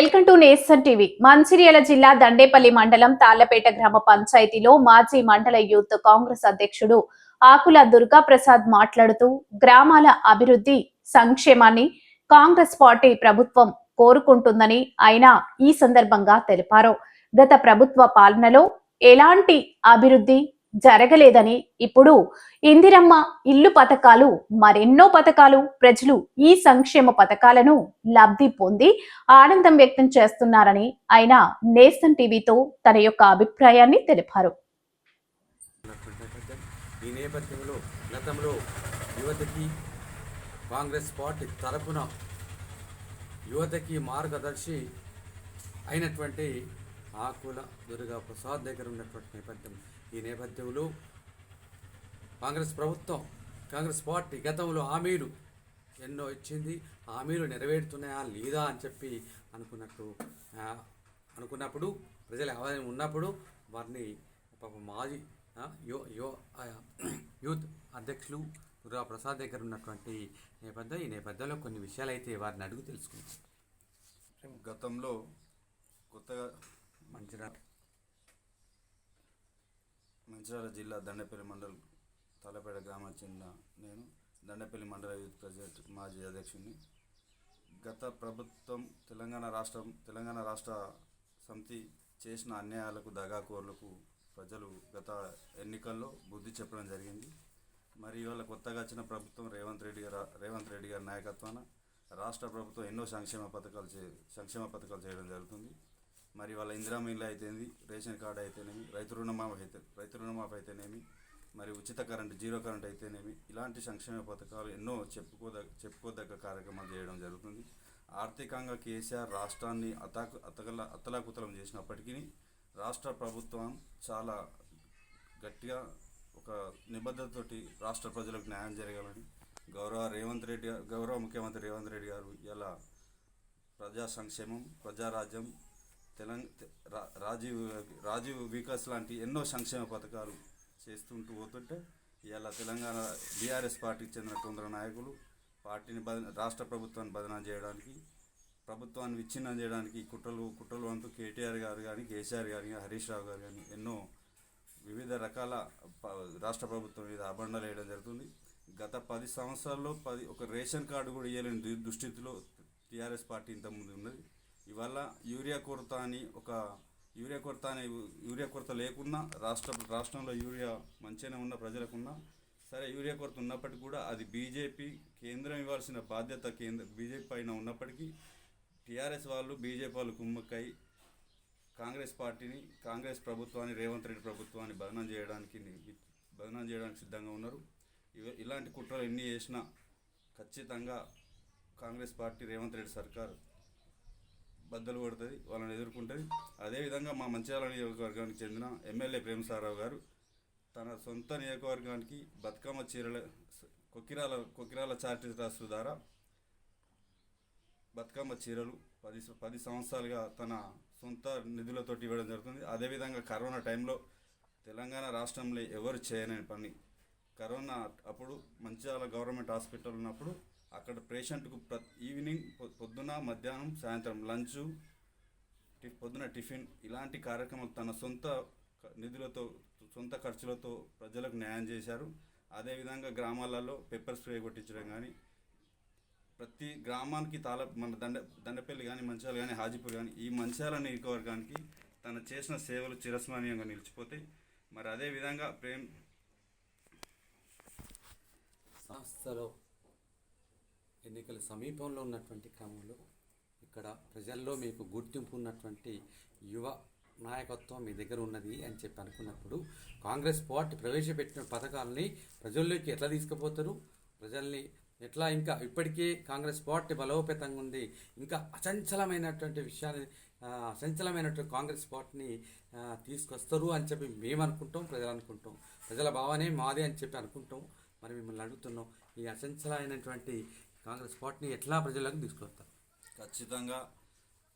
Welcome to నేసన్ TV. Mancherial జిల్లా దండేపల్లి మండలం తాళ్ళపేట గ్రామ పంచాయతీలో మాజీ మండల యూత్ కాంగ్రెస్ అధ్యక్షుడు ఆకుల దుర్గా ప్రసాద్ మాట్లాడుతూ గ్రామాల అభివృద్ధి సంక్షేమాన్ని కాంగ్రెస్ పార్టీ ప్రభుత్వం కోరుకుంటుందని ఆయన ఈ సందర్భంగా తెలిపారు. గత ప్రభుత్వ పాలనలో ఎలాంటి అభివృద్ధి జరగలేదని ఇప్పుడు ఇందిరమ్మ ఇల్లు పథకాలు మరెన్నో పథకాలు ప్రజలు ఈ సంక్షేమ పథకాలను లబ్ధి పొంది ఆనందం వ్యక్తం చేస్తున్నారని ఆయన నేషన్ టీవీతో తన యొక్క అభిప్రాయాన్ని తెలిపారు. ఈ నేపథ్యంలో గతంలో యువతకి కాంగ్రెస్ పార్టీ తరపున యువతకి మార్గదర్శి అయినటువంటి ఆకుల దుర్గా ప్రసాద్ దగ్గర ఉన్నటువంటి నేపథ్యం. ఈ నేపథ్యంలో కాంగ్రెస్ ప్రభుత్వం కాంగ్రెస్ పార్టీ గతంలో హామీలు ఎన్నో ఇచ్చింది. హామీలు నెరవేరుతున్నాయా లేదా అని చెప్పి అనుకున్నట్టు అనుకున్నప్పుడు ప్రజల ఆదాయం ఉన్నప్పుడు వారిని పాప మాజీ యో యో యూత్ అధ్యక్షులు దుర్గా ప్రసాద్ దగ్గర ఉన్నటువంటి నేపథ్యం ఈ నేపథ్యంలో కొన్ని విషయాలు అయితే వారిని అడుగు తెలుసుకుంది. గతంలో కొత్తగా మంచిగా మంచిర్యాల జిల్లా దండపల్లి మండల్ తలపేట గ్రామానికి చెందిన నేను. దండపల్లి మండల యూత్ ప్రెసిడెంట్ మాజీ అధ్యక్షుడిని. గత ప్రభుత్వం తెలంగాణ రాష్ట్రం తెలంగాణ రాష్ట్ర సమితి చేసిన అన్యాయాలకు దగాకోర్లకు ప్రజలు గత ఎన్నికల్లో బుద్ధి చెప్పడం జరిగింది. మరి ఇవాళ కొత్తగా వచ్చిన ప్రభుత్వం రేవంత్ రెడ్డి గారు రేవంత్ రెడ్డి గారి నాయకత్వాన రాష్ట్ర ప్రభుత్వం ఎన్నో సంక్షేమ పథకాలు చే సంక్షేమ పథకాలు చేయడం జరుగుతుంది. మరి వాళ్ళ ఇందిరామ ఇల్లు అయితేంది రేషన్ కార్డు అయితేనేమి రైతు రుణమాఫీ అయితే రైతు రుణమాఫీ అయితేనేమి మరి ఉచిత కరెంట్ జీరో కరెంట్ అయితేనేమి ఇలాంటి సంక్షేమ పథకాలు ఎన్నో చెప్పుకోదగ్గ చెప్పుకోదగ్గ కార్యక్రమాలు చేయడం జరుగుతుంది. ఆర్థికంగా కేసీఆర్ రాష్ట్రాన్ని అతాకు అతగల అతలాకుతలం చేసినప్పటికీ రాష్ట్ర ప్రభుత్వం చాలా గట్టిగా ఒక నిబద్ధతతోటి రాష్ట్ర ప్రజలకు న్యాయం జరగాలని గౌరవ రేవంత్ రెడ్డి గారు గౌరవ ముఖ్యమంత్రి రేవంత్ రెడ్డి గారు ఇలా ప్రజా సంక్షేమం ప్రజారాజ్యం తెలంగ రా- రాజీవ్ రాజీవ్ వికాస్ లాంటి ఎన్నో సంక్షేమ పథకాలు చేస్తుంటూ పోతుంటే ఇవాళ తెలంగాణ బీఆర్ఎస్ పార్టీకి చెందిన కొందరు నాయకులు పార్టీని బద రాష్ట్ర ప్రభుత్వాన్ని బదనాం చేయడానికి ప్రభుత్వాన్ని విచ్ఛిన్నం చేయడానికి కుట్రలు కుట్రలు అంటూ కేటీఆర్ గారు కానీ కేసీఆర్ గారు కానీ హరీష్ రావు గారు కానీ ఎన్నో వివిధ రకాల ప- రాష్ట్ర ప్రభుత్వం మీద అబండాలు వేయడం జరుగుతుంది గత పది సంవత్సరాల్లో పది ఒక రేషన్ కార్డు కూడా ఇవ్వలేని దు- దుస్థితిలో టీఆర్ఎస్ పార్టీ ఇంతకుముందు ఉన్నది ఇవాళ యూరియా కొరత అని ఒక యూరియా కొరత అనే యూరియా కొరత లేకున్నా రాష్ట్ర రాష్ట్రంలో యూరియా మంచిగానే ఉన్న ప్రజలకున్నా సరే యూరియా కొరత ఉన్నప్పటికీ కూడా అది బీజేపీ కేంద్రం ఇవ్వాల్సిన బాధ్యత కేంద్ర బీజేపీ పైన ఉన్నప్పటికీ టీఆర్ఎస్ వాళ్ళు బీజేపీ వాళ్ళు కుమ్మక్కై కాంగ్రెస్ పార్టీని కాంగ్రెస్ ప్రభుత్వాన్ని రేవంత్ రెడ్డి ప్రభుత్వాన్ని బదనం చేయడానికి ని- బదనం చేయడానికి సిద్ధంగా ఉన్నారు. ఇలాంటి కుట్రలు ఎన్ని చేసినా ఖచ్చితంగా కాంగ్రెస్ పార్టీ రేవంత్ రెడ్డి సర్కార్ బద్దలు కొడుతుంది వాళ్ళని ఎదుర్కొంటుంది. అదేవిధంగా మా మంచిర్యాల నియోజకవర్గానికి చెందిన ఎమ్మెల్యే ప్రేమసారావు గారు తన సొంత నియోజకవర్గానికి బతుకమ్మ చీరల కొక్కిరాల కొక్కిరాల చారిటీ ట్రస్ట్ ద్వారా బతుకమ్మ చీరలు పది స- పది సంవత్సరాలుగా తన సొంత నిధులతోటి ఇవ్వడం జరుగుతుంది. అదేవిధంగా కరోనా టైంలో తెలంగాణ రాష్ట్రంలో ఎవరు చేయలేని పని కరోనా అప్పుడు మంచిర్యాల గవర్నమెంట్ హాస్పిటల్ ఉన్నప్పుడు అక్కడ పేషెంట్కు ప్ర ఈవినింగ్ పొద్దున మధ్యాహ్నం సాయంత్రం లంచ్ టి- పొద్దున టిఫిన్ ఇలాంటి కార్యక్రమాలు తన సొంత నిధులతో సొంత ఖర్చులతో ప్రజలకు న్యాయం చేశారు. అదేవిధంగా గ్రామాలలో పెప్పర్ స్ప్రే కొట్టించడం కానీ ప్రతి గ్రామానికి తాళ మన దండ దండపల్లి కానీ మంచాలు కానీ హాజీపూర్ కానీ ఈ మంచాల నియోజకవర్గానికి తను చేసిన సేవలు చిరస్మరణీయంగా నిలిచిపోతాయి. మరి అదే విధంగా ప్రేమ్ సంస్థలో ఎన్నికల సమీపంలో ఉన్నటువంటి క్రమంలో ఇక్కడ ప్రజల్లో మీకు గుర్తింపు ఉన్నటువంటి యువ నాయకత్వం మీ దగ్గర ఉన్నది అని చెప్పి అనుకున్నప్పుడు కాంగ్రెస్ పార్టీ ప్రవేశపెట్టిన పథకాలని ప్రజల్లోకి ఎట్లా తీసుకుపోతారు? ప్రజల్ని ఎట్లా ఇంకా ఇప్పటికే కాంగ్రెస్ పార్టీ బలోపేతంగా ఉంది. ఇంకా అచంచలమైనటువంటి విషయాన్ని అచంచలమైనటువంటి కాంగ్రెస్ పార్టీని తీసుకొస్తారు అని చెప్పి మేము అనుకుంటాం ప్రజలు అనుకుంటాం ప్రజల భావనే మాదే అని చెప్పి అనుకుంటాం. మరి మిమ్మల్ని అడుగుతున్నాం ఈ అచంచలమైనటువంటి కాంగ్రెస్ పార్టీని ఎట్లా ప్రజలకు తీసుకొస్తారు ఖచ్చితంగా.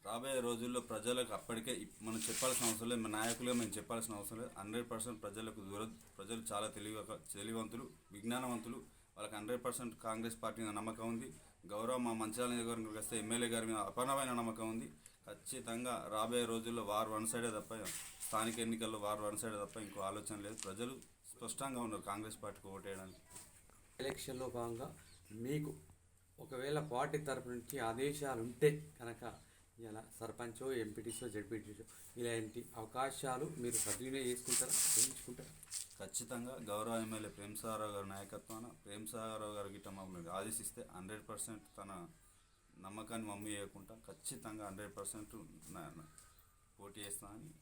రాబోయే రోజుల్లో ప్రజలకు అప్పటికే మనం చెప్పాల్సిన అవసరం లేదు మన నాయకులుగా మేము చెప్పాల్సిన అవసరం లేదు. హండ్రెడ్ పర్సెంట్ ప్రజలకు దూర ప్రజలు చాలా తెలివి తెలివంతులు విజ్ఞానవంతులు. వాళ్ళకి హండ్రెడ్ పర్సెంట్ కాంగ్రెస్ పార్టీ మీద నమ్మకం ఉంది. గౌరవ మా మంచిర్యాల నియోజకవర్గంకి వస్తే ఎమ్మెల్యే గారి మీద అపారమైన నమ్మకం ఉంది. ఖచ్చితంగా రాబోయే రోజుల్లో వారు వన్ సైడే తప్ప స్థానిక ఎన్నికల్లో వారు వన్ సైడే తప్ప ఇంకో ఆలోచన లేదు. ప్రజలు స్పష్టంగా ఉన్నారు కాంగ్రెస్ పార్టీకి ఓటేయడానికి. ఎలక్షన్లో భాగంగా మీకు ఒకవేళ పార్టీ తరపు నుంచి ఆదేశాలు ఉంటే కనుక ఇలా సర్పంచో ఎంపీటీసో జడ్పీటీసో ఇలాంటి అవకాశాలు మీరు సద్వినియోగం చేసుకుంటారా? చేయించుకుంటారా? ఖచ్చితంగా గౌరవ ఎమ్మెల్యే ప్రేమసాగరావు గారి నాయకత్వాన ప్రేమసాగరావు గారి గిట్ట మమ్మల్ని ఆదేశిస్తే హండ్రెడ్ పర్సెంట్ తన నమ్మకాన్ని మమ్మీ చేయకుండా ఖచ్చితంగా హండ్రెడ్ పర్సెంట్ పోటీ చేస్తానని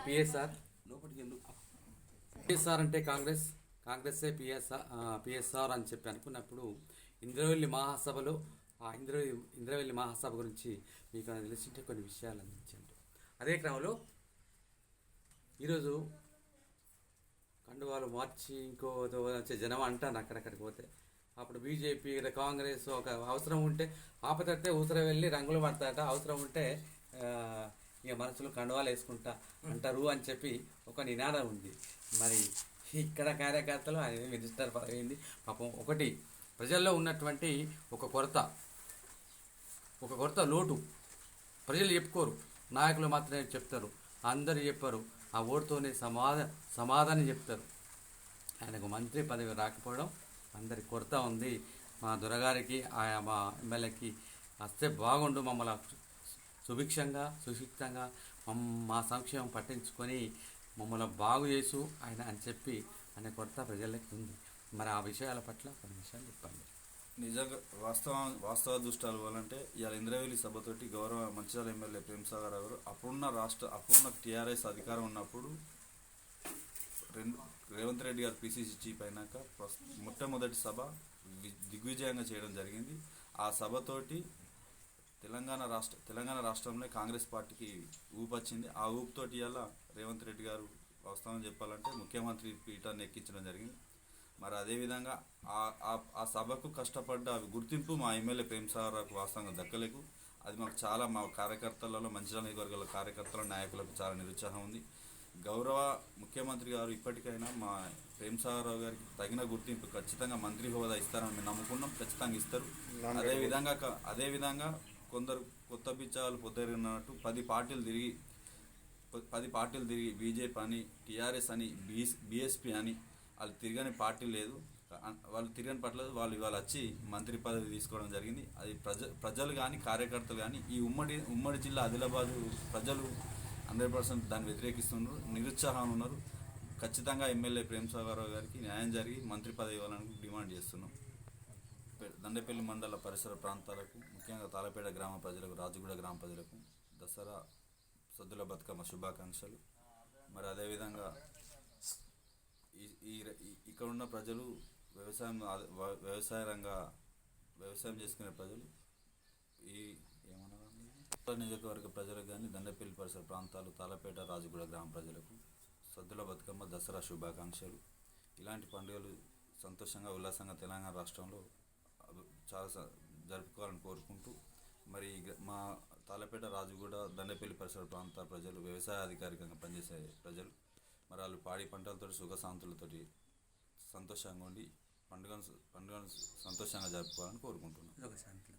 పిఎస్ఆర్? పిఎస్ఆర్ అంటే కాంగ్రెస్. కాంగ్రెస్సే పిఎస్ఆర్ పిఎస్ఆర్ అని చెప్పి అనుకున్నప్పుడు ఇంద్రవెల్లి మహాసభలో ఆ ఇంద్ర ఇంద్రవెల్లి మహాసభ గురించి మీకు తెలిసింటే కొన్ని విషయాలు అందించండి. అదే క్రమంలో ఈరోజు కండువాలు మార్చి ఇంకో వచ్చే జనం అంటాను అక్కడక్కడికి పోతే. అప్పుడు బీజేపీ కాంగ్రెస్ ఒక అవసరం ఉంటే ఆపతడితే ఊసర వెళ్ళి రంగులు పడతాట అవసరం ఉంటే ఇక మనసులో కండువాలు వేసుకుంటా అంటారు అని చెప్పి ఒక నినాదం ఉంది. మరి ఇక్కడ కార్యకర్తలు అనేది మినిస్టర్ అయింది పాపం ఒకటి ప్రజల్లో ఉన్నటువంటి ఒక కొరత ఒక కొరత లోటు. ప్రజలు చెప్పుకోరు నాయకులు మాత్రమే చెప్తారు అందరు చెప్పారు ఆ ఓటుతోనే సమాధా సమాధానం చెప్తారు. ఆయనకు మంత్రి పదవి రాకపోవడం అందరి కొరత ఉంది. మా దొరగారికి ఆయా మా ఎమ్మెల్యేకి వస్తే బాగుండు మమ్మల్ని సుభిక్షంగా సుశిక్తంగా మమ్ మా సంక్షేమం పట్టించుకొని మమ్మల్ని బాగు చేసు ఆయన అని చెప్పి ఆయన కొరత ప్రజలకి ఉంది. మరి ఆ విషయాల పట్ల కొన్ని విషయాలు చెప్పండి. నిజంగా వాస్తవ వాస్తవ దృష్టాలు ఇవ్వాలంటే ఇవాళ ఇంద్రవేలి సభతోటి గౌరవ మంచిర్యాల ఎమ్మెల్యే ప్రేమసాగర్ గారు అప్పుడున్న రాష్ట్ర అప్పుడున్న టీఆర్ఎస్ అధికారం ఉన్నప్పుడు రెండు రేవంత్ రెడ్డి గారు పిసిసి చీఫ్ అయినాక మొట్టమొదటి సభ దిగ్విజయంగా చేయడం జరిగింది. ఆ సభతోటి తెలంగాణ రాష్ట్ర తెలంగాణ రాష్ట్రంలో కాంగ్రెస్ పార్టీకి ఊపు వచ్చింది ఆ ఊపుతోటి ఇవాళ రేవంత్ రెడ్డి గారు వస్తామని చెప్పాలంటే ముఖ్యమంత్రి పీఠాన్ని ఎక్కించడం జరిగింది. మరి అదేవిధంగా ఆ ఆ- సభకు కష్టపడ్డ గుర్తింపు మా ఎమ్మెల్యే ప్రేమసాగర్కు వాస్తవంగా దక్కలేదు. అది మాకు చాలా మా కార్యకర్తలలో మంచిర్యాల నియోజకవర్గాల కార్యకర్తల నాయకులకు చాలా నిరుత్సాహం ఉంది. గౌరవ ముఖ్యమంత్రి గారు ఇప్పటికైనా మా ప్రేమసాగరరావు గారికి తగిన గుర్తింపు ఖచ్చితంగా మంత్రి హోదా ఇస్తారని మేము నమ్ముకున్నాం ఖచ్చితంగా ఇస్తారు. అదే విధంగా క- అదే విధంగా కొందరు కొత్త పిచ్చాలు పొద్దున్నట్టు పది పార్టీలు తిరిగి పది పార్టీలు తిరిగి బీజేపీ అని టీఆర్ఎస్ అని బీఎస్ బీఎస్పీ అని వాళ్ళు తిరగని పార్టీ లేదు. వాళ్ళు తిరగని పట్ల వాళ్ళు ఇవాళ వచ్చి మంత్రి పదవి తీసుకోవడం జరిగింది. అది ప్రజ ప్రజలు కానీ కార్యకర్తలు కానీ ఈ ఉమ్మడి ఉమ్మడి జిల్లా ఆదిలాబాదు ప్రజలు హండ్రెడ్ పర్సెంట్ దాన్ని వ్యతిరేకిస్తున్నారు నిరుత్సాహం ఉన్నారు. ఖచ్చితంగా ఎమ్మెల్యే ప్రేమసాగరరావు గారికి న్యాయం జరిగి మంత్రి పదవి ఇవ్వాలని డిమాండ్ చేస్తున్నాం. దండపల్లి దండేపల్లి మండల పరిసర ప్రాంతాలకు ముఖ్యంగా తాళపేట గ్రామ ప్రజలకు రాజుగూడ గ్రామ ప్రజలకు దసరా సద్దుల బతుకమ్మ శుభాకాంక్షలు. మరి అదేవిధంగా ఈ ఈ ఇక్కడ ఉన్న ప్రజలు వ్యవసాయం వ్యవసాయ రంగ వ్యవసాయం చేసుకునే ప్రజలు ఈ ఏమన్నా నియోజకవర్గ ప్రజలకు కానీ దండపల్లి పరిసర ప్రాంతాలు తాళపేట రాజుగూడ గ్రామ ప్రజలకు సద్దుల బతుకమ్మ దసరా శుభాకాంక్షలు. ఇలాంటి పండుగలు సంతోషంగా ఉల్లాసంగా తెలంగాణ రాష్ట్రంలో చాలా స- జరుపుకోవాలని కోరుకుంటూ మరి మా తాలపేట రాజుగూడ దండపల్లి పరిసర ప్రాంత ప్రజలు వ్యవసాయ అధికారికంగా పనిచేసే ప్రజలు మరి వాళ్ళు పాడి పంటలతో సుఖశాంతులతోటి సంతోషంగా ఉండి పండుగను పండుగను సంతోషంగా జరుపుకోవాలని కోరుకుంటున్నాను శాంతి